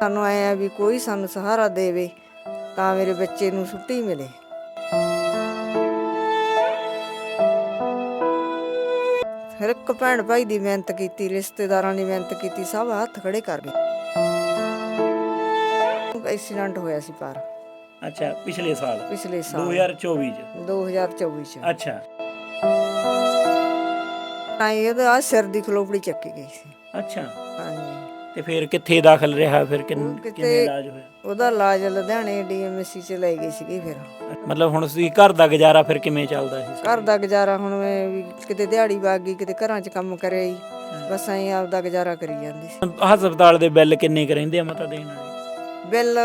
ਸਾਨੂੰ ਆਏ ਆ ਵੀ ਕੋਈ ਸਾਨੂੰ ਸਹਾਰਾ ਦੇਵੇ ਤਾਂ ਮੇਰੇ ਬੱਚੇ ਨੂੰ ਛੁੱਟੀ ਮਿਲੇ। ਫਿਰ ਇੱਕ ਭੈਣ ਭਾਈ ਦੀ ਮਿਹਨਤ ਕੀਤੀ ਰਿਸ਼ਤੇਦਾਰਾਂ ਦੀ ਮਿਹਨਤ ਕੀਤੀ ਸਭ ਹੱਥ ਖੜੇ ਕਰ ਗਏ ਐਕਸੀਡੈਂਟ ਹੋਇਆ ਸੀ ਪਰ ਅੱਛਾ ਪਿਛਲੇ ਸਾਲ? ਪਿਛਲੇ ਸਾਲ। 2024 ਚ? 2024 ਚ। ਅੱਛਾ। ਤਾਂ ਇਹਦੇ ਸਿਰ ਦੀ ਖਲੋਪੜੀ ਚੱਕੀ ਗਈ ਸੀ। ਅੱਛਾ। ਹਾਂਜੀ। ਤੇ ਫਿਰ ਕਿੱਥੇ ਦਾਖਲ ਰਿਹਾ ਫਿਰ ਕਿੰਨ- ਕਿਤੇ- ਇਲਾਜ ਹੋਇਆ ਉਹਦਾ ਇਲਾਜ ਲੁਧਿਆਣੇ ਡੀਐਮਸੀ ਚ ਲੈ ਗਈ ਸੀਗੀ ਫਿਰ। ਮਤਲਬ ਹੁਣ ਤੁਸੀਂ ਘਰ ਦਾ ਗੁਜ਼ਾਰਾ ਫਿਰ ਕਿਵੇਂ ਚੱਲਦਾ ਸੀ? ਘਰ ਦਾ ਗੁਜ਼ਾਰਾ ਹੁਣ ਮੈਂ ਵੀ ਕਿਤੇ ਦਿਹਾੜੀ ਵਗ ਗਈ ਕਿਤੇ ਘਰਾਂ 'ਚ ਕੰਮ ਕਰਿਆ ਹੀ ਬਸ ਐਂ ਆਪਦਾ ਗੁਜ਼ਾਰਾ ਕਰੀ ਜਾਂਦੀ ਸੀ। ਹਸਪਤਾਲ ਦੇ ਬਿੱਲ ਕਿੰਨੇ ਕੁ ਰਹਿੰਦੇ ਆ ਮਤਾ ਦੇਣ ਵਾਲੇ? ਬਿੱਲ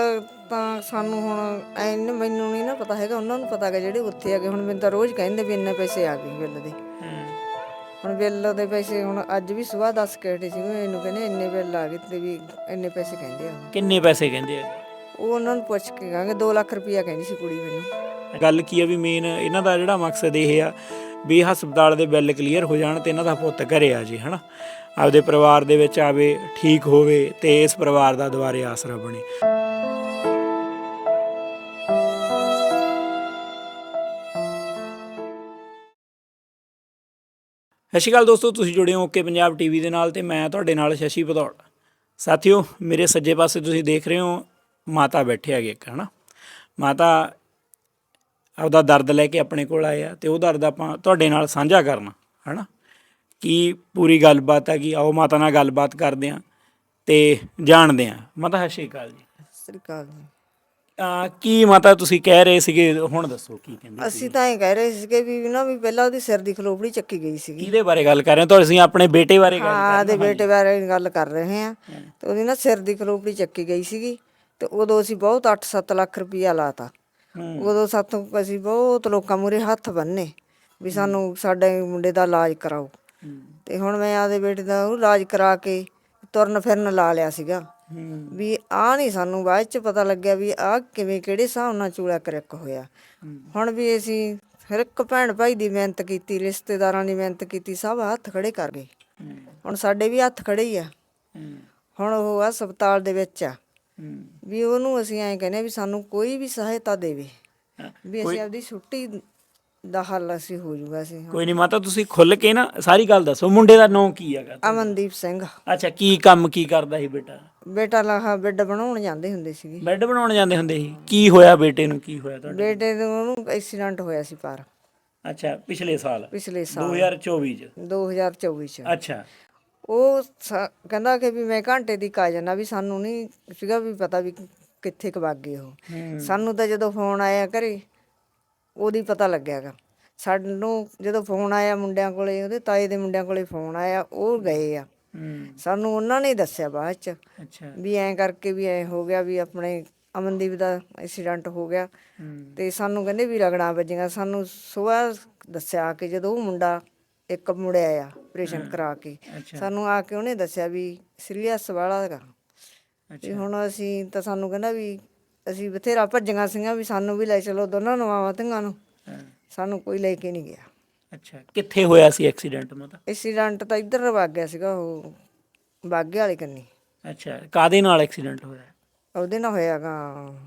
ਤਾਂ ਸਾਨੂੰ ਹੁਣ ਐ ਮੈਨੂੰ ਨਹੀਂ ਨਾ ਪਤਾ ਹੈਗਾ ਉਹਨਾਂ ਨੂੰ ਪਤਾ ਹੈਗਾ ਜਿਹੜੇ ਉੱਥੇ ਹੈਗੇ ਹੁਣ ਮੈਨੂੰ ਤਾਂ ਰੋਜ਼ ਕਹਿੰਦੇ ਵੀ ਇੰਨੇ ਪੈਸੇ ਆ ਗਏ ਬਿੱਲ ਦੇ। ਹੁਣ ਬਿੱਲ ਦੇ ਪੈਸੇ ਹੁਣ ਅੱਜ ਵੀ ਸਵੇਰ ਦੱਸ ਕੇ ਹਟੇ ਸੀ ਮੈਨੂੰ ਕਹਿੰਦੇ ਇੰਨੇ ਬਿੱਲ ਆ ਗਏ ਤੇ ਵੀ ਇੰਨੇ ਪੈਸੇ ਕਹਿੰਦੇ ਆ। ਕਿੰਨੇ ਪੈਸੇ ਕਹਿੰਦੇ ਆ? ਉਹ ਉਹਨਾਂ ਨੂੰ ਪੁੱਛ ਕੇ ਕਹਾਂਗੇ 2 ਲੱਖ ਰੁਪਇਆ ਕਹਿੰਦੀ ਸੀ ਕੁੜੀ ਮੈਨੂੰ। ਗੱਲ ਕੀ ਆ ਵੀ ਮੇਨ ਇਹਨਾਂ ਦਾ ਜਿਹੜਾ ਮਕਸਦ ਇਹ ਆ ਵੀ ਹਸਪਤਾਲ ਦੇ ਬਿੱਲ ਕਲੀਅਰ ਹੋ ਜਾਣ ਤੇ ਇਹਨਾਂ ਦਾ ਪੁੱਤ ਘਰੇ ਆ ਜੇ ਹਨਾ? ਆਪਦੇ ਪਰਿਵਾਰ ਦੇ ਵਿੱਚ ਆਵੇ ਠੀਕ ਹੋਵੇ ਤੇ ਇਸ ਪਰਿਵਾਰ ਦਾ ਦੁਬਾਰੇ ਆਸਰਾ ਬਣੇ। ਸਤਿ ਸ਼੍ਰੀ ਅਕਾਲ ਦੋਸਤੋ, ਤੁਸੀਂ ਜੁੜੇ ਹੋ ਓਕੇ ਪੰਜਾਬ ਟੀਵੀ ਦੇ ਨਾਲ ਤੇ ਮੈਂ ਤੁਹਾਡੇ ਨਾਲ ਸ਼ਸ਼ੀ ਭਦੌੜ। ਸਾਥੀਓ, ਮੇਰੇ ਸੱਜੇ ਪਾਸੇ ਤੁਸੀਂ ਦੇਖ ਰਹੇ ਹੋ, ਮਾਤਾ ਬੈਠੇ ਹੈਗੇ ਇੱਕ, ਹਨਾ? ਮਾਤਾ ਆਪਦਾ ਦਰਦ ਲੈ ਕੇ ਆਪਣੇ ਕੋਲ ਆਏ ਆ ਤੇ ਉਹ ਦਰਦ ਆਪਾਂ ਤੁਹਾਡੇ ਨਾਲ ਸਾਂਝਾ ਕਰਨਾ, ਹਨਾ? ਕੀ ਪੂਰੀ ਗੱਲਬਾਤ ਹੈ ਕਿ ਆਓ ਮਾਤਾ ਨਾਲ ਗੱਲਬਾਤ ਕਰਦੇ ਆ ਤੇ ਜਾਣਦੇ ਆ ਮਾਤਾ, ਸਤਿ ਸ਼੍ਰੀ ਅਕਾਲ ਜੀ। ਸਤਿ ਸ੍ਰੀ ਅਕਾਲ ਜੀ। ਆ ਕੀ ਮਾਤਾ ਤੁਸੀਂ ਕਹਿ ਰਹੇ ਸੀਗੇ? ਹੁਣ ਦੱਸੋ ਕੀ ਕਹਿੰਦੇ ਅਸੀਂ ਤਾਂ ਇਹ ਕਹਿ ਰਹੇ ਸੀਗੇ ਵੀ ਨਾ ਵੀ ਪਹਿਲਾਂ ਉਹਦੀ ਸਿਰ ਦੀ ਖਲੋਪੜੀ ਚੱਕੀ ਗਈ ਸੀਗੀ। ਕਿਹਦੇ ਬਾਰੇ ਗੱਲ ਕਰ ਰਹੇ ਹੋ? ਤੁਸੀਂ ਆਪਣੇ ਬੇਟੇ ਬਾਰੇ ਗੱਲ ਹਾਂ ਦੇ ਬੇਟੇ ਬਾਰੇ ਗੱਲ ਕਰ ਰਹੇ ਹਾਂ। ਤੇ ਉਹਦੀ ਨਾ ਸਿਰ ਦੀ ਖਲੋਪੜੀ ਚੱਕੀ ਗਈ ਸੀਗੀ ਤੇ ਉਦੋਂ ਅਸੀਂ ਬਹੁਤ 8-7 ਲੱਖ ਰੁਪਇਆ ਲਾਤਾ। ਉਦੋਂ ਸਾਥੋਂ ਅਸੀਂ ਬਹੁਤ ਲੋਕਾਂ ਮੂਰੇ ਹੱਥ ਬੰਨੇ ਵੀ ਸਾਨੂੰ ਸਾਡੇ ਮੁੰਡੇ ਦਾ ਇਲਾਜ ਕਰਾਓ। ਤੇ ਹੁਣ ਮੈਂ ਆਦੇ ਬੇਟੇ ਦਾ ਉਹ ਇਲਾਜ ਕਰਾ ਕੇ ਤੁਰਨ ਫਿਰਨ ਲਾ ਲਿਆ ਸੀਗਾ। ਵੀ ਆ ਨਹੀਂ ਸਾਨੂੰ ਬਾਅਦ ਚ ਪਤਾ ਲੱਗਿਆ ਵੀ ਆ ਕਿਵੇਂ ਕਿਹੜੇ ਹਿਸਾਬ ਨਾਲ ਚੂੜਾ ਕਰਕ ਹੋਇਆ ਹੁਣ ਵੀ ਅਸੀਂ ਫਿਰ ਇੱਕ ਭੈਣ ਭਾਈ ਦੀ ਮਿਹਨਤ ਕੀਤੀ ਰਿਸ਼ਤੇਦਾਰਾਂ ਦੀ ਮਿਹਨਤ ਕੀਤੀ ਸਭ ਹੱਥ ਖੜੇ ਕਰ ਗਏ। ਹੁਣ ਸਾਡੇ ਵੀ ਹੱਥ ਖੜੇ ਹੀ ਆ। ਹੁਣ ਉਹ ਹਸਪਤਾਲ ਦੇ ਵਿੱਚ ਆ। ਵੀ ਉਹਨੂੰ ਅਸੀਂ ਐਂ ਕਹਿੰਦੇ ਆ ਵੀ ਸਾਨੂੰ ਕੋਈ ਵੀ ਸਹਾਇਤਾ ਦੇਵੇ। ਵੀ ਅਸੀਂ ਆਪਦੀ ਛੁੱਟੀ ਦਾ ਹੱਲ ਅਸੀਂ ਹੋ ਜਾਊਗਾ ਅਸੀਂ ਕੋਈ ਨਹੀਂ ਮਾਤਾ ਤੁਸੀਂ ਖੁੱਲ ਕੇ ਨਾ ਸਾਰੀ ਗੱਲ ਦੱਸੋ ਮੁੰਡੇ ਦਾ ਨਾਂ ਕੀ ਹੈਗਾ ਅਮਨਦੀਪ ਸਿੰਘ। ਅੱਛਾ ਕੀ ਕੰਮ ਕੀ ਕਰਦਾ ਸੀ ਬੇਟਾ? ਬੇਟਾ ਲਾਹਾ ਬੈੱਡ ਬਣਾਉਣ ਜਾਂਦੇ ਹੁੰਦੇ ਸੀਗੇ। ਬੈੱਡ ਬਣਾਉਣ ਜਾਂਦੇ ਹੁੰਦੇ ਸੀ। ਕੀ ਹੋਇਆ ਬੇਟੇ ਨੂੰ ਕੀ ਹੋਇਆ ਤੁਹਾਡੇ ਬੇਟੇ ਨੂੰ ਉਹਨੂੰ ਐਕਸੀਡੈਂਟ ਹੋਇਆ ਸੀ ਪਰ ਅੱਛਾ ਪਿਛਲੇ ਸਾਲ? ਪਿਛਲੇ ਸਾਲ। 2024 ਚ? 2024 ਚ। ਅੱਛਾ। ਉਹ ਸ- ਕਹਿੰਦਾ ਕਿ ਵੀ ਮੈਂ ਘੰਟੇ ਦੀ ਕਾ ਜਾਣਾ ਵੀ ਸਾਨੂੰ ਨਹੀਂ ਸੀਗਾ ਵੀ ਪਤਾ ਵੀ ਕਿੱਥੇ ਕੁ ਵਗ ਗਏ ਉਹ। ਹੂੰ। ਸਾਨੂੰ ਤਾਂ ਜਦੋਂ ਫੋਨ ਆਇਆ ਘਰੇ ਉਹਦੀ ਪਤਾ ਲੱਗਿਆਗਾ। ਸਾਨੂੰ ਜਦੋਂ ਫੋਨ ਆਇਆ ਮੁੰਡਿਆਂ ਕੋਲੇ ਉਹਦੇ ਤਾਏ ਦੇ ਮੁੰਡਿਆਂ ਕੋਲੇ ਫੋਨ ਆਇਆ ਉਹ ਗਏ ਆ। ਸਾਨੂੰ ਉਹਨਾਂ ਨੇ ਦੱਸਿਆ ਬਾਅਦ ਚ ਅੱਛਾ। ਵੀ ਐਂ ਕਰਕੇ ਵੀ ਐਂ ਹੋ ਗਿਆ ਵੀ ਆਪਣੇ ਅਮਨਦੀਪ ਦਾ ਐਕਸੀਡੈਂਟ ਹੋ ਗਿਆ। ਤੇ ਸਾਨੂੰ ਕਹਿੰਦੇ ਵੀ ਰਗੜਾਂ ਵੱਜੀਆਂ। ਸਾਨੂੰ ਸਵੇਰ ਦੱਸਿਆ ਕਿ ਜਦੋਂ ਉਹ ਮੁੰਡਾ ਇੱਕ ਮੁੜਿਆ ਆ ਆਪਰੇਸ਼ਨ ਕਰਾ ਕੇ ਸਾਨੂੰ ਆ ਕੇ ਉਹਨੇ ਦੱਸਿਆ ਵੀ ਸੀਰੀਅਸ ਵਾਲਾ ਹੈਗਾ। ਅੱਛਾ। ਹੁਣ ਅਸੀਂ ਤਾਂ ਸਾਨੂੰ ਕਹਿੰਦਾ ਵੀ ਅਸੀਂ ਬਥੇਰਾ ਭੱਜੀਆਂ ਸੀਗੀਆਂ ਵੀ ਸਾਨੂੰ ਵੀ ਲੈ ਚਲੋ ਦੋਨਾਂ ਨੂੰ ਆਵਾਂ ਧੀਆਂ ਨੂੰ। ਸਾਨੂੰ ਕੋਈ ਲੈ ਕੇ ਨਹੀਂ ਗਿਆ। ਅੱਛਾ ਕਿੱਥੇ ਹੋਇਆ ਸੀ ਐਕਸੀਡੈਂਟ ਮਾਤਾ ਐਕਸੀਡੈਂਟ ਤਾਂ ਇੱਧਰ ਵਗ ਗਿਆ ਸੀਗਾ ਉਹ ਬਾਗੇ ਵਾਲੇ ਕੰਨੀ। ਅੱਛਾ ਕਾਦੇ ਨਾਲ ਐਕਸੀਡੈਂਟ ਹੋਇਆ? ਉਹਦੇ ਨਾਲ ਹੋਇਆਗਾ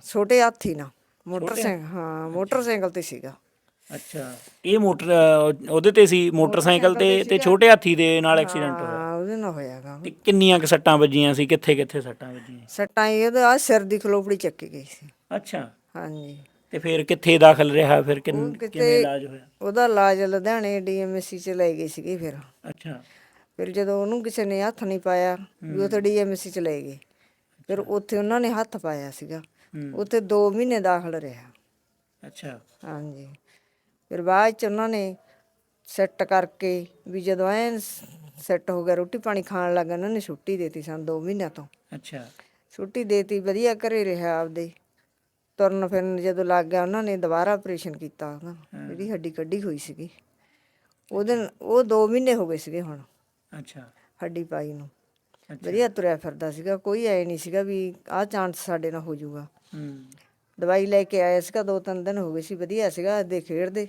ਛੋਟੇ ਹਾਥੀ ਨਾਲ। ਮੋਟਰਸਾਈਕਲ ਹਾਂ ਮੋਟਰਸਾਈਕਲ ਤੇ ਸੀਗਾ। ਅੱਛਾ ਇਹ ਮੋਟਰ ਉਹਦੇ ਤੇ ਸੀ ਮੋਟਰਸਾਈਕਲ ਤੇ ਤੇ ਛੋਟੇ ਹਾਥੀ ਦੇ ਨਾਲ ਐਕਸੀਡੈਂਟ ਹੋਇਆ ਉਹਦੇ ਨਾਲ ਹੋਇਆਗਾ। ਤੇ ਕਿੰਨੀਆਂ ਕੁ ਸੱਟਾਂ ਵੱਜੀਆਂ ਸੀ? ਕਿੱਥੇ ਕਿੱਥੇ ਸੱਟਾਂ ਵੱਜੀਆਂ? ਸੱਟਾਂ ਇਹਦੇ ਆ ਸਿਰ ਦੀ ਖਲੋਪੜੀ ਚੱਕੀ ਗਈ ਸੀ। ਅੱਛਾ। ਹਾਂਜੀ। ਤੇ ਫਿਰ ਕਿੱਥੇ ਦਾਖਲ ਰਿਹਾ? ਫਿਰ ਕਿੰਨ- ਕਿਤੇ- ਕਿਵੇਂ ਇਲਾਜ ਹੋਇਆ? ਉਹਦਾ ਇਲਾਜ ਲੁਧਿਆਣੇ ਡੀਐਮਸੀ ਚ ਲੈ ਗਏ ਸੀਗੇ ਫਿਰ। ਅੱਛਾ। ਫਿਰ ਜਦੋਂ ਉਹਨੂੰ ਕਿਸੇ ਨੇ ਹੱਥ ਨਹੀਂ ਪਾਇਆ ਵੀ ਉਹ ਤਾਂ ਡੀਐਮਸੀ ਚ ਲੈ ਗਏ। ਫਿਰ ਉੱਥੇ ਉਹਨਾਂ ਨੇ ਹੱਥ ਪਾਇਆ ਸੀਗਾ। ਹੂੰ। ਉੱਥੇ 2 ਮਹੀਨੇ ਦਾਖਲ ਰਿਹਾ। ਅੱਛਾ। ਹਾਂਜੀ। ਫਿਰ ਬਾਅਦ ਚ ਉਹਨਾਂ ਨੇ ਸੈੱਟ ਕਰਕੇ ਵੀ ਜਦੋਂ ਐਨ ਸੈੱਟ ਹੋ ਗਿਆ ਰੋਟੀ ਪਾਣੀ ਖਾਣ ਲੱਗਾ ਉਹਨਾਂ ਨੇ ਛੁੱਟੀ ਦੇਤੀ ਸਾਨੂੰ 2 ਮਹੀਨਿਆਂ ਤੋਂ। ਅੱਛਾ। ਛੁੱਟੀ ਦੇਤੀ ਵਧੀਆ ਘਰੇ ਰਿਹਾ ਆਪਦੇ। ਤੁਰਨ ਫਿਰਨ ਜਦੋਂ ਲੱਗ ਗਿਆ ਉਹਨਾਂ ਨੇ ਦੁਬਾਰਾ ਆਪਰੇਸ਼ਨ ਕੀਤਾ ਜਿਹੜੀ ਹੱਡੀ ਕੱਢੀ ਹੋਈ ਸੀਗੀ। ਉਹਦੇ ਨ- ਉਹ 2 ਮਹੀਨੇ ਹੋ ਗਏ ਸੀਗੇ ਹੁਣ ਅੱਛਾ। ਹੱਡੀ ਪਾਈ ਨੂੰ। ਅੱਛਾ। ਵਧੀਆ ਤੁਰਿਆ ਫਿਰਦਾ ਸੀਗਾ ਕੋਈ ਐ ਨਹੀਂ ਸੀਗਾ ਵੀ ਆਹ ਚਾਂਸ ਸਾਡੇ ਨਾਲ ਹੋ ਜਾਊਗਾ। ਹੂੰ। ਦਵਾਈ ਲੈ ਕੇ ਆਇਆ ਸੀਗਾ ਦੋ ਤਿੰਨ ਦਿਨ ਹੋ ਗਏ ਸੀ ਵਧੀਆ ਸੀਗਾ ਦੇ ਖੇਡਦੇ।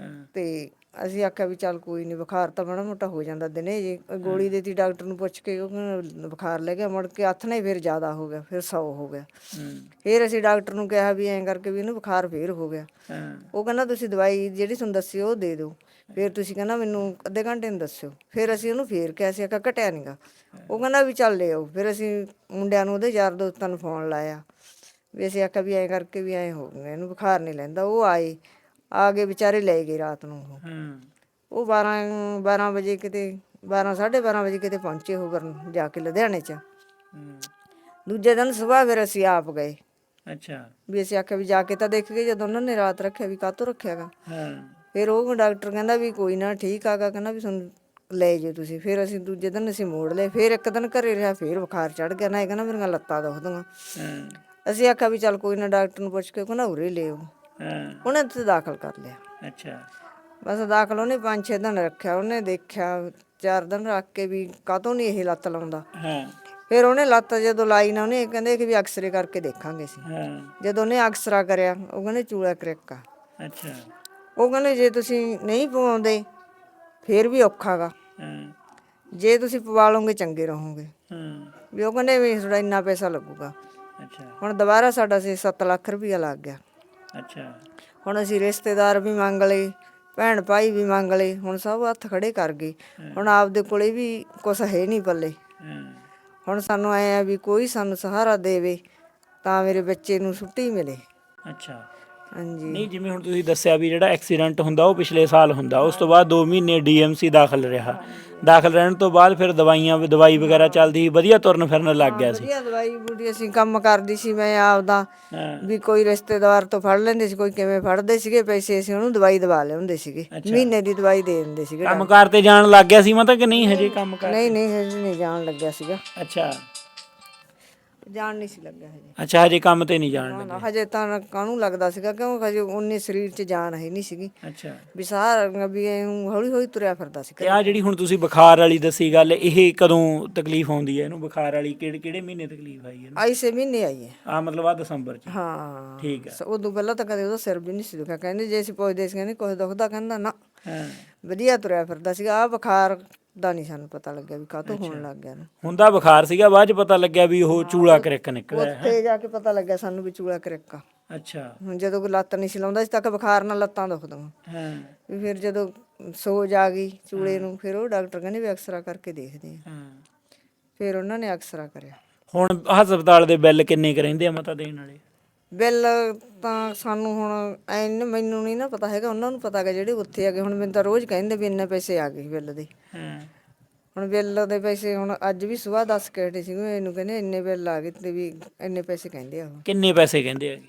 ਹਾਂ, ਤੇ ਅਸੀਂ ਆਖਿਆ ਵੀ ਚੱਲ ਕੋਈ ਨਹੀਂ ਬੁਖਾਰ ਤਾਂ ਮਾੜਾ ਮੋਟਾ ਹੋ ਜਾਂਦਾ ਦਿਨੇ ਜੀ। ਗੋਲੀ ਦੇਤੀ ਡਾਕਟਰ ਨੂੰ ਪੁੱਛ ਕੇ ਉਹ ਕਹਿੰਦਾ ਬੁਖਾਰ ਲੈ ਗਿਆ ਮੁੜ ਕੇ ਹੱਥ ਨਹੀਂ ਫਿਰ ਜ਼ਿਆਦਾ ਹੋ ਗਿਆ ਫਿਰ 100 ਹੋ ਗਿਆ। ਹੂੰ। ਫਿਰ ਅਸੀਂ ਡਾਕਟਰ ਨੂੰ ਕਿਹਾ ਵੀ ਐਂ ਕਰਕੇ ਵੀ ਇਹਨੂੰ ਬੁਖਾਰ ਫੇਰ ਹੋ ਗਿਆ। ਹਾਂ। ਉਹ ਕਹਿੰਦਾ ਤੁਸੀਂ ਦਵਾਈ ਜਿਹੜੀ ਤੁਹਾਨੂੰ ਦੱਸੀ ਉਹ ਦੇ ਦਿਓ। ਫਿਰ ਤੁਸੀਂ ਕਹਿੰਦਾ ਮੈਨੂੰ ਅੱਧੇ ਘੰਟੇ ਨੂੰ ਦੱਸਿਓ। ਫਿਰ ਅਸੀਂ ਉਹਨੂੰ ਫੇਰ ਕਿਹਾ ਸੀ ਆਖਿਆ ਘਟਿਆ ਨਹੀਂਗਾ ਉਹ ਕਹਿੰਦਾ ਵੀ ਚੱਲ ਲਿਓ ਫਿਰ ਅਸੀਂ ਮੁੰਡਿਆਂ ਨੂੰ ਉਹਦੇ ਯਾਰ ਦੋਸਤਾਂ ਨੂੰ ਫੋਨ ਲਾਇਆ। ਵੀ ਅਸੀਂ ਆਖਿਆ ਵੀ ਐਂ ਕਰਕੇ ਵੀ ਐਂ ਹੋ ਗਿਆ ਇਹਨੂੰ ਬੁਖਾਰ ਨਹੀਂ ਲੈਂਦਾ। ਉਹ ਆਏ। ਆ ਕੇ ਵਿਚਾਰੇ ਲੈ ਗਏ ਰਾਤ ਨੂੰ ਉਹ। ਹੂੰ। ਉਹ 12 12 ਵਜੇ ਕਿਤੇ 12 12:30 ਵਜੇ ਕਿਤੇ ਪਹੁੰਚੇ ਹੋ ਕਰਨ ਜਾ ਕੇ ਲੁਧਿਆਣੇ ਚ। ਹੂੰ। ਦੂਜੇ ਦਿਨ ਸਵੇਰ ਫਿਰ ਅਸੀਂ ਆਪ ਗਏ। ਅੱਛਾ। ਵੀ ਅਸੀਂ ਆਖਿਆ ਵੀ ਜਾ ਕੇ ਤਾਂ ਦੇਖ ਗਏ ਜਦੋਂ ਉਹਨਾਂ ਨੇ ਰਾਤ ਰੱਖਿਆ ਵੀ ਕਾਹਤੋਂ ਰੱਖਿਆਗਾ। ਹਾਂ। ਫਿਰ ਉਹ ਡਾਕਟਰ ਕਹਿੰਦਾ ਵੀ ਕੋਈ ਨਾ ਠੀਕ ਆਗਾ ਕਹਿੰਦਾ ਵੀ ਤੁਹਾਨੂੰ ਲੈ ਜਾਓ ਤੁਸੀਂ। ਫਿਰ ਅਸੀਂ ਦੂਜੇ ਦਿਨ ਅਸੀਂ ਮੋੜ ਲਏ ਫਿਰ ਇੱਕ ਦਿਨ ਘਰੇ ਰਿਹਾ ਫਿਰ ਬੁਖਾਰ ਚੜ ਗਿਆ। ਨਾ ਇਹ ਕਹਿੰਦਾ ਮੇਰੀਆਂ ਲੱਤਾਂ ਦੁਖਦੀਆਂ। ਹਾਂ। ਅਸੀਂ ਆਖਿਆ ਵੀ ਚੱਲ ਕੋਈ ਨਾ ਡਾਕਟਰ ਨੂੰ ਪੁੱਛ ਕੇ ਕਹਿੰਦਾ ਉਰੇ ਲਿਓ। ਹਾਂ। ਉਹਨੇ ਉੱਥੇ ਦਾਖਲ ਕਰ ਲਿਆ। ਅੱਛਾ। ਬਸ ਦਾਖਲ ਉਹਨੇ 5-6 ਦਿਨ ਰੱਖਿਆ ਉਹਨੇ ਦੇਖਿਆ ਚਾਰ ਦਿਨ ਰੱਖ ਕੇ ਵੀ ਕਾਹਤੋਂ ਨਹੀਂ ਇਹ ਲੱਤ ਲਾਉਂਦਾ। ਹਾਂ। ਫਿਰ ਉਹਨੇ ਲੱਤ ਜਦੋਂ ਲਾਈ ਨਾ ਉਹਨੇ ਕਹਿੰਦੇ ਕਿ ਵੀ ਐਕਸਰੇ ਕਰਕੇ ਦੇਖਾਂਗੇ ਅਸੀਂ। ਹਾਂ। ਜਦੋਂ ਉਹਨੇ ਐਕਸਰਾ ਕਰਿਆ ਉਹ ਕਹਿੰਦੇ ਚੂਲਾ ਕਰੇਕਾ ਅੱਛਾ। ਉਹ ਕਹਿੰਦੇ ਜੇ ਤੁਸੀਂ ਨਹੀਂ ਪਵਾਉਂਦੇ ਫਿਰ ਵੀ ਔਖਾਗਾ ਹਾਂ। ਜੇ ਤੁਸੀਂ ਪਵਾ ਲਓਗੇ ਚੰਗੇ ਰਹੋਗੇ। ਹਾਂ। ਵੀ ਉਹ ਕਹਿੰਦੇ ਵੀ ਤੁਹਾਡਾ ਇੰਨਾ ਪੈਸਾ ਲੱਗੂਗਾ। ਅੱਛਾ। ਹੁਣ ਦੁਬਾਰਾ ਸਾਡਾ ਸੀ 7 ਲੱਖ ਰੁਪਇਆ ਲੱਗ ਗਿਆ। ਅੱਛਾ। ਹੁਣ ਅਸੀਂ ਰਿਸ਼ਤੇਦਾਰ ਵੀ ਮੰਗ ਲਏ ਭੈਣ ਭਾਈ ਵੀ ਮੰਗ ਲਏ ਹੁਣ ਸਭ ਹੱਥ ਖੜੇ ਕਰ ਗਏ। ਹੁਣ ਆਪਦੇ ਕੋਲੇ ਵੀ ਕੁਛ ਹੈ ਨਹੀਂ ਪੱਲੇ। ਹੁਣ ਸਾਨੂੰ ਐ ਆ ਵੀ ਕੋਈ ਸਾਨੂੰ ਸਹਾਰਾ ਦੇਵੇ ਤਾਂ ਮੇਰੇ ਬੱਚੇ ਨੂੰ ਛੁੱਟੀ ਮਿਲੇ। ਅੱਛਾ। ਹਾਂਜੀ। ਨਹੀਂ ਜਿਵੇਂ ਹੁਣ ਤੁਸੀਂ ਦੱਸਿਆ ਵੀ ਜਿਹੜਾ ਐਕਸੀਡੈਂਟ ਹੁੰਦਾ ਉਹ ਪਿਛਲੇ ਸਾਲ ਹੁੰਦਾ। ਉਸ ਤੋਂ ਬਾਅਦ 2 ਮਹੀਨੇ ਡੀਐਮਸੀ ਦਾਖਲ ਰਿਹਾ। ਦਾਖਲ ਰਹਿਣ ਤੋਂ ਬਾਅਦ ਫਿਰ ਦਵਾਈਆਂ ਦਵਾਈ ਵਗੈਰਾ ਚੱਲਦੀ ਸੀ ਵਧੀਆ ਤੁਰਨ ਫਿਰਨ ਲੱਗ ਗਿਆ ਸੀ। ਵਧੀਆ ਦਵਾਈ ਬੂਟੀ ਅਸੀਂ ਕੰਮ ਕਰਦੀ ਸੀ ਮੈਂ ਆਪਦਾ ਹਾਂ। ਵੀ ਕੋਈ ਰਿਸ਼ਤੇਦਾਰ ਤੋਂ ਫੜ ਲੈਂਦੇ ਸੀ ਕੋਈ ਕਿਵੇਂ ਫੜਦੇ ਸੀਗੇ ਪੈਸੇ ਅਸੀਂ ਉਹਨੂੰ ਦਵਾਈ ਦਵਾ ਲਿਆਉਂਦੇ ਸੀਗੇ। ਮਹੀਨੇ ਦੀ ਦਵਾਈ ਦੇ ਦਿੰਦੇ ਸੀਗੇ। ਕੰਮਕਾਰ ਤੇ ਜਾਣ ਲੱਗ ਗਿਆ ਸੀ ਮਤਲਬ ਕਿ ਨਹੀਂ ਹਜੇ ਕੰਮ ਕਰ ਨਹੀਂ ਨਹੀਂ ਹਜੇ ਨਹੀਂ ਜਾਣ ਲੱਗਿਆ ਸੀਗਾ। ਅੱਛਾ। ਜਾਣ ਨਹੀਂ ਸੀ ਲੱਗਿਆ ਹਜੇ। ਅੱਛਾ ਹਜੇ ਕੰਮ ਤੇ ਨਹੀਂ ਜਾਣ ਨਾ, ਲੱਗਾ? ਹਜੇ ਤਾਂ ਕਾਹਨੂੰ ਲੱਗਦਾ ਸੀਗਾ ਕਿਉਂ ਹਜੇ ਉਨੇ ਸਰੀਰ 'ਚ ਜਾਨ ਹੈ ਨਹੀਂ ਸੀਗੀ। ਅੱਛਾ। ਵੀ ਸਾਰਾ ਵੀ ਹੌਲੀ ਹੌਲੀ ਤੁਰਿਆ ਫਿਰਦਾ ਸੀ ਤੇ ਆ ਜਿਹੜੀ ਹੁਣ ਤੁਸੀਂ ਬੁਖਾਰ ਵਾਲੀ ਦੱਸੀ ਗੱਲ ਇਹ ਕਦੋਂ ਤਕਲੀਫ ਆਉਂਦੀ ਹੈ ਇਹਨੂੰ ਬੁਖਾਰ ਵਾਲੀ? ਕਿਹੜੇ ਕਿਹੜੇ ਮਹੀਨੇ ਤਕਲੀਫ ਆਈ ਇਹਨੂੰ? ਆਈ ਸੇ ਮਹੀਨੇ ਆਈ ਹੈ। ਆ ਮਤਲਬ ਆ ਦਸੰਬਰ ਚ? ਹਾਂ। ਠੀਕ ਹੈ। ਸ- ਉਦੋਂ ਪਹਿਲਾਂ ਤਾਂ ਕਦੇ ਉਹਦਾ ਸਿਰ ਵੀ ਨਹੀਂ ਸੀ ਦੁਖਿਆ। ਕਹਿੰਦੇ ਜੇ ਅਸੀਂ ਪੁੱਛਦੇ ਸੀ ਕਹਿੰਦੇ ਕੁਝ ਦੁਖਦਾ ਕਹਿੰਦਾ ਨਾ। ਹਾਂ। ਵਧੀਆ ਤੁਰਿਆ ਫਿਰਦਾ ਸੀਗਾ। ਆ ਬੁਖਾਰ ਦਾ ਨਹੀਂ ਸਾਨੂੰ ਪਤਾ ਲੱਗਿਆ ਵੀ ਕਾਹਤੋਂ ਹੋਣ ਲੱਗ ਗਿਆ ਨਾ ਹੁੰਦਾ ਬੁਖਾਰ ਸੀਗਾ ਬਾਅਦ ਚ ਪਤਾ ਲੱਗਿਆ ਵੀ ਉਹ ਚੂਲਾ ਕਰਕ ਨਿਕਲਿਆ ਉੱਥੇ ਜਾ ਕੇ ਪਤਾ ਲੱਗਿਆ ਸਾਨੂੰ ਵੀ ਚੂਲਾ ਕਰੇਕਾ ਅੱਛਾ। ਹੁਣ ਜਦੋਂ ਕੋਈ ਲੱਤ ਨਹੀਂ ਸੀ ਲਾਉਂਦਾ ਸੀ ਤੱਕ ਬੁਖਾਰ ਨਾਲ ਲੱਤਾਂ ਦੁਖਦੀਆਂ ਹਾਂ। ਵੀ ਫਿਰ ਜਦੋਂ ਸੋਜ ਆ ਗਈ ਚੂਲੇ ਨੂੰ ਫਿਰ ਉਹ ਡਾਕਟਰ ਕਹਿੰਦੇ ਵੀ ਐਕਸਰਾ ਕਰਕੇ ਦੇਖਦੇ ਆ। ਹਾਂ। ਫਿਰ ਉਹਨਾਂ ਨੇ ਐਕਸਰਾ ਕਰਿਆ। ਹੁਣ ਹਸਪਤਾਲ ਦੇ ਬਿੱਲ ਕਿੰਨੇ ਕੁ ਰਹਿੰਦੇ ਆ ਮਤਾ ਦੇਣ ਵਾਲੇ? ਬਿੱਲ ਤਾਂ ਸਾਨੂੰ ਹੁਣ ਐਨ ਮੈਨੂੰ ਨਹੀਂ ਨਾ ਪਤਾ ਹੈਗਾ ਉਹਨਾਂ ਨੂੰ ਪਤਾ ਹੈਗਾ ਜਿਹੜੇ ਉੱਥੇ ਹੈਗੇ ਹੁਣ ਮੈਨੂੰ ਤਾਂ ਰੋਜ਼ ਕਹਿੰਦੇ ਵੀ ਇੰਨੇ ਪੈਸੇ ਆ ਗਏ ਬਿੱਲ ਦੇ। ਹਾਂ। ਹੁਣ ਬਿੱਲ ਦੇ ਪੈਸੇ ਹੁਣ ਅੱਜ ਵੀ ਸਵੇਰ ਦੱਸ ਕੇ ਹਟੇ ਸੀ ਮੈਨੂੰ ਕਹਿੰਦੇ ਇੰਨੇ ਬਿੱਲ ਆ ਗਏ ਤੇ ਵੀ ਇੰਨੇ ਪੈਸੇ ਕਹਿੰਦੇ ਆ ਉਹ। ਕਿੰਨੇ ਪੈਸੇ ਕਹਿੰਦੇ ਹੈਗੇ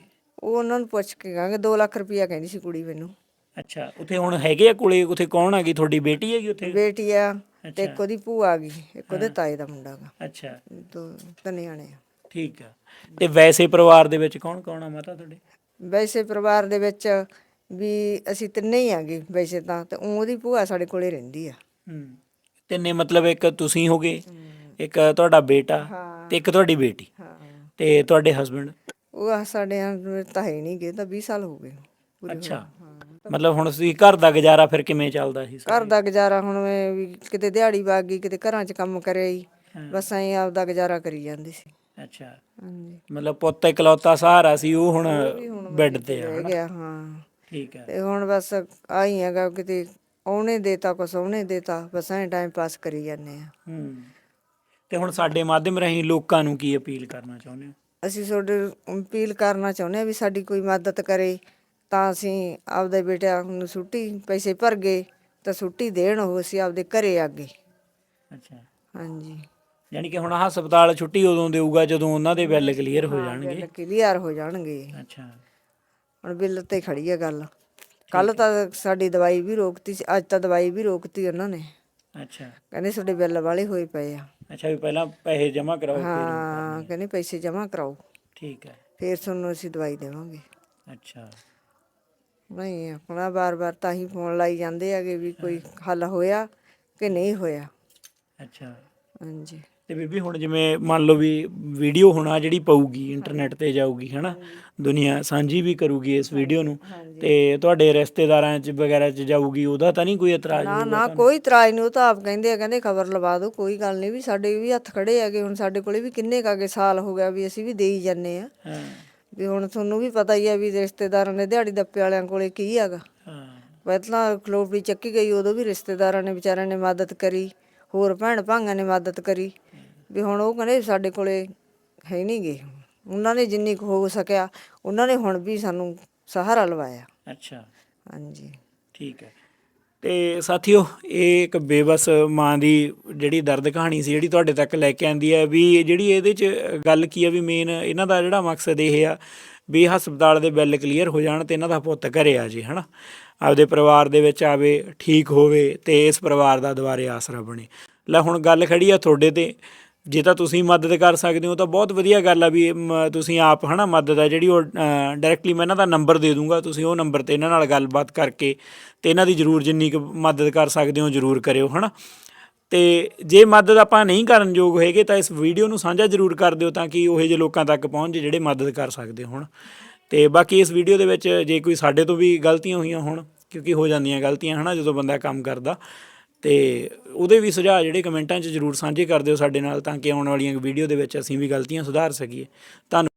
ਉਹ ਉਹਨਾਂ ਨੂੰ ਪੁੱਛ ਕੇ ਕਹਾਂਗੇ 2 ਲੱਖ ਰੁਪਈਆ ਕਹਿੰਦੀ ਸੀ ਕੁੜੀ ਮੈਨੂੰ। ਅੱਛਾ ਉੱਥੇ ਹੁਣ ਹੈਗੇ ਆ ਕੋਲੇ ਉੱਥੇ ਕੌਣ ਹੈਗੀ ਤੁਹਾਡੀ ਬੇਟੀ ਹੈਗੀ ਉੱਥੇ? ਬੇਟੀ ਆ ਤੇ ਇੱਕ ਉਹਦੀ ਭੂਆ ਆ ਗਈ ਇੱਕ ਉਹਦੇ ਤਾਏ ਦਾ ਮੁੰਡਾ ਗਾ। ਅੱਛਾ। ਦੋ ਤਿੰਨ ਜਾਣੇ ਆ। ਠੀਕ ਆ। ਤੇ ਵੈਸੇ ਪਰਿਵਾਰ ਦੇ ਵਿੱਚ ਕੌਣ ਕੌਣ ਆ ਮਾਤਾ ਤੁਹਾਡੇ? ਵੈਸੇ ਪਰਿਵਾਰ ਦੇ ਵਿੱਚ ਵੀ ਅਸੀਂ ਤਿੰਨੇ ਹੀ ਆਂਗੇ ਵੈਸੇ ਤਾਂ ਤੇ ਊਂ ਉਹਦੀ ਭੂਆ ਸਾਡੇ ਕੋਲੇ ਰਹਿੰਦੀ ਆ। ਹੂੰ ਤਿੰਨੇ ਮਤਲਬ ਇੱਕ ਤੁਸੀਂ ਹੋਗੇ ਇੱਕ ਤੁਹਾਡਾ ਬੇਟਾ ਹਾਂ। ਤੇ ਇੱਕ ਤੁਹਾਡੀ ਬੇਟੀ। ਹਾਂ। ਤੇ ਤੁਹਾਡੇ ਹਸਬੰਡ ਉਹ ਆ ਸਾਡੇ ਨਾਲ ਤਾਂ ਹੈ ਨਹੀਂ ਗਏ ਤਾਂ 20 ਸਾਲ ਹੋ ਗਏ। ਪੂਰੇ ਅੱਛਾ। ਮਤਲਬ ਹੁਣ ਤੁਸੀਂ ਘਰ ਦਾ ਗੁਜ਼ਾਰਾ ਫਿਰ ਕਿਵੇਂ ਚੱਲਦਾ ਸੀ ਘਰ ਦਾ ਗੁਜ਼ਾਰਾ ਹੁਣ ਮੈਂ ਵੀ ਕਿਤੇ ਦਿਹਾੜੀ ਵਗ ਗਈ ਕਿਤੇ ਘਰਾਂ 'ਚ ਕੰਮ ਕਰਿਆ ਹੀ। ਬਸ ਐਂ ਆਪਦਾ ਗੁਜ਼ਾਰਾ ਕਰੀ ਜਾਂਦੀ ਸੀ। ਅੱਛਾ। ਹਾਂਜੀ। ਮਤਲਬ ਪੁੱਤ ਇਕਲੌਤਾ ਸਹਾਰਾ ਸੀ ਉਹ ਹੁਣ ਬੈੱਡ ਤੇ ਆ ਰਹਿ ਗਿਆ ਹਾਂ। ਠੀਕ ਹੈ। ਤੇ ਹੁਣ ਬਸ ਆਈ ਹੈਗਾ ਕਿਤੇ ਉਹਨੇ ਦੇਤਾ ਕੁਛ ਉਹਨੇ ਦੇਤਾ ਬਸ ਐਂ ਟਾਈਮ ਪਾਸ ਕਰੀ ਜਾਂਦੇ ਆ। ਹੂੰ। ਤੇ ਹੁਣ ਸਾਡੇ ਮਾਧਿਅਮ ਰਾਹੀਂ ਲੋਕਾਂ ਨੂੰ ਕੀ ਅਪੀਲ ਕਰਨਾ ਚਾਹੁੰਦੇ ਹੋ? ਅਸੀਂ ਤੁਹਾਡੇ ਅਪੀਲ ਕਰਨਾ ਚਾਹੁੰਦੇ ਆ ਵੀ ਸਾਡੀ ਕੋਈ ਮਦਦ ਕਰੇ ਤਾਂ ਅਸੀਂ ਆਪਦੇ ਬੇਟਿਆਂ ਨੂੰ ਛੁੱਟੀ ਪੈਸੇ ਭਰ ਗਏ ਤਾਂ ਛੁੱਟੀ ਦੇਣ ਉਹ ਅਸੀਂ ਆਪਦੇ ਘਰੇ ਆ ਗਏ। ਅੱਛਾ। ਹਾਂਜੀ। ਯਾਨੀ ਕਿ ਹੁਣ ਹਸਪਤਾਲ ਛੁੱਟੀ ਉਦੋਂ ਦੇਊਗਾ ਜਦੋਂ ਉਹਨਾਂ ਦੇ ਬਿੱਲ ਕਲੀਅਰ ਹੋ ਜਾਣਗੇ। ਕਲੀਅਰ ਹੋ ਜਾਣਗੇ। ਅੱਛਾ। ਹੁਣ ਬਿੱਲ ਤੇ ਖੜੀ ਹੈ ਗੱਲ। ਕੱਲ ਤਾਂ ਸਾਡੀ ਦਵਾਈ ਵੀ ਰੋਕਤੀ ਸੀ ਅੱਜ ਤਾਂ ਦਵਾਈ ਵੀ ਰੋਕਤੀ ਉਹਨਾਂ ਨੇ। ਅੱਛਾ। ਕਹਿੰਦੇ ਤੁਹਾਡੇ ਬਿੱਲ ਵਾਲੇ ਹੋਏ ਪਏ ਆ। ਅੱਛਾ ਵੀ ਪਹਿਲਾਂ ਪੈਸੇ ਜਮ੍ਹਾਂ ਕਰਾਓ ਹਾਂ ਕਹਿੰਦੇ ਪੈਸੇ ਜਮ੍ਹਾਂ ਕਰਾਓ। ਠੀਕ ਹੈ। ਫਿਰ ਤੁਹਾਨੂੰ ਅਸੀਂ ਦਵਾਈ ਦੇਵਾਂਗੇ। ਅੱਛਾ। ਨਹੀਂ ਆਪਣਾ ਬਾਰ-ਬਾਰ ਤਾਂ ਹੀ ਫੋਨ ਲਾਈ ਜਾਂਦੇ ਹੈਗੇ ਵੀ ਕੋਈ ਹੱਲ ਹੋਇਆ ਕਿ ਨਹੀਂ ਹੋਇਆ। ਅੱਛਾ। ਹਾਂਜੀ। ਤੇ ਬੀਬੀ ਹੁਣ ਜਿਵੇਂ ਮੰਨ ਲਓ ਵੀ ਵੀਡੀਓ ਹੋਣਾ ਜਿਹੜੀ ਪਊਗੀ ਇੰਟਰਨੈਟ ਤੇ ਜਾਊਗੀ ਹਨਾ? ਦੁਨੀਆ ਸਾਂਝੀ ਵੀ ਕਰੂਗੀ ਇਸ ਵੀਡੀਓ ਨੂੰ। ਤੇ ਤੁਹਾਡੇ ਰਿਸ਼ਤੇਦਾਰਾਂ ਚ ਵਗੈਰਾ ਚ ਜਾਊਗੀ ਉਹਦਾ ਤਾਂ ਨਹੀਂ ਕੋਈ ਇਤਰਾਜ਼ ਨਾ ਨਾ ਕੋਈ ਇਤਰਾਜ਼ ਨਹੀਂ ਉਹ ਤਾਂ ਆਪ ਕਹਿੰਦੇ ਆ ਕਹਿੰਦੇ ਖਬਰ ਲਵਾ ਦਿਓ ਕੋਈ ਗੱਲ ਨਹੀਂ ਵੀ ਸਾਡੇ ਵੀ ਹੱਥ ਖੜੇ ਹੈਗੇ ਹੁਣ ਸਾਡੇ ਕੋਲੇ ਵੀ ਕਿੰਨੇ ਕਾਗੇ ਸਾਲ ਹੋ ਗਿਆ ਵੀ ਅਸੀਂ ਵੀ ਦੇਈ ਜਾਂਦੇ ਆ। ਵੀ ਹੁਣ ਤੁਹਾਨੂੰ ਵੀ ਪਤਾ ਹੀ ਆ ਵੀ ਰਿਸ਼ਤੇਦਾਰਾਂ ਨੇ ਦਿਹਾੜੀ ਦੱਪੇ ਵਾਲਿਆਂ ਕੋਲੇ ਕੀ ਹੈਗਾ। ਪਹਿਲਾਂ ਖਲੋਪੜੀ ਚੱਕੀ ਗਈ ਉਦੋਂ ਵੀ ਰਿਸ਼ਤੇਦਾਰਾਂ ਨੇ ਵਿਚਾਰਿਆਂ ਨੇ ਮਦਦ ਕਰੀ। ਹੋਰ ਭੈਣ ਭਾਈਆਂ ਨੇ ਮਦਦ ਕਰੀ। ਵੀ ਹੁਣ ਉਹ ਕਹਿੰਦੇ ਸਾਡੇ ਕੋਲੇ ਹੈ ਨਹੀਂ ਗੇ। ਉਹਨਾਂ ਨੇ ਜਿੰਨੀ ਕੁ ਹੋ ਸਕਿਆ ਉਹਨਾਂ ਨੇ ਹੁਣ ਵੀ ਸਾਨੂੰ ਸਹਾਰਾ ਲਵਾਇਆ। ਅੱਛਾ। ਹਾਂਜੀ। ਠੀਕ ਹੈ। ਤੇ ਸਾਥੀਓ, ਇਹ ਇੱਕ ਬੇਬਸ ਮਾਂ ਦੀ ਜਿਹੜੀ ਦਰਦ ਕਹਾਣੀ ਸੀ, ਜਿਹੜੀ ਤੁਹਾਡੇ ਤੱਕ ਲੈ ਕੇ ਆਂਦੀ ਹੈ, ਵੀ ਜਿਹੜੀ ਇਹਦੇ ਚ ਗੱਲ ਕੀ ਹੈ ਵੀ ਮੇਨ ਇਹਨਾਂ ਦਾ ਜਿਹੜਾ ਮਕਸਦ ਇਹ ਆ ਵੀ ਹਸਪਤਾਲ ਦੇ ਬਿੱਲ ਕਲੀਅਰ ਹੋ ਜਾਣ ਤੇ ਇਹਨਾਂ ਦਾ ਪੁੱਤ ਘਰੇ ਆ ਜੇ, ਹਨਾ? ਆਪਦੇ ਪਰਿਵਾਰ ਦੇ ਵਿੱਚ ਆਵੇ, ਠੀਕ ਹੋਵੇ ਤੇ ਇਸ ਪਰਿਵਾਰ ਦਾ ਦੁਬਾਰੇ ਆਸਰਾ ਬਣੇ। ਲੈ ਹੁਣ ਗੱਲ ਖੜੀ ਆ ਤੁਹਾਡੇ ਤੇ। ਜੇ ਤਾਂ ਤੁਸੀਂ ਮਦਦ ਕਰ ਸਕਦੇ ਹੋ ਤਾਂ ਬਹੁਤ ਵਧੀਆ ਗੱਲ ਆ ਵੀ ਮ- ਤੁਸੀਂ ਆਪ ਹਨਾ ਮਦਦ ਆ ਜਿਹੜੀ ਉਹ ਡਾਇਰੈਕਟਲੀ ਮੈਂ ਇਹਨਾਂ ਦਾ ਨੰਬਰ ਦੇ ਦੂੰਗਾ, ਤੁਸੀਂ ਉਹ ਨੰਬਰ ਤੇ ਇਹਨਾਂ ਨਾਲ ਗੱਲਬਾਤ ਕਰਕੇ ਤੇ ਇਹਨਾਂ ਦੀ ਜ਼ਰੂਰ ਜਿੰਨੀ ਕੁ ਮਦਦ ਕਰ ਸਕਦੇ ਹੋ ਜ਼ਰੂਰ ਕਰਿਓ, ਹਨਾ। ਤੇ ਜੇ ਮਦਦ ਆਪਾਂ ਨਹੀਂ ਕਰਨ ਯੋਗ ਹੋਏਗੇ ਤਾਂ ਇਸ ਵੀਡੀਓ ਨੂੰ ਸਾਂਝਾ ਜ਼ਰੂਰ ਕਰ ਦਿਓ ਤਾਂ ਕਿ ਉਹੋ ਜਿਹੇ ਲੋਕਾਂ ਤੱਕ ਪਹੁੰਚ ਜਿਹੜੇ ਮਦਦ ਕਰ ਸਕਦੇ ਹੋਣ। ਤੇ ਬਾਕੀ ਇਸ ਵੀਡੀਓ ਦੇ ਵਿੱਚ ਜੇ ਕੋਈ ਸਾਡੇ ਤੋਂ ਵੀ ਗਲਤੀਆਂ ਹੋਈਆਂ ਹੋਣ, ਕਿਉਂਕਿ ਹੋ ਜਾਂਦੀਆਂ ਗਲਤੀਆਂ, ਹਨਾ, ਜਦੋਂ ਬੰਦਾ ਕੰਮ ਕਰਦਾ ਤੇ ਉਹਦੇ ਵੀ ਸੁਝਾਅ ਜਿਹੜੇ ਕਮੈਂਟਾਂ 'ਚ ਜ਼ਰੂਰ ਸਾਂਝੇ ਕਰ ਦਿਓ ਸਾਡੇ ਨਾਲ ਤਾਂ ਕਿ ਆਉਣ ਵਾਲੀਆਂ ਵੀਡੀਓ ਦੇ ਵਿੱਚ ਅਸੀਂ ਵੀ ਗਲਤੀਆਂ ਸੁਧਾਰ ਸਕੀਏ। ਧੰਨ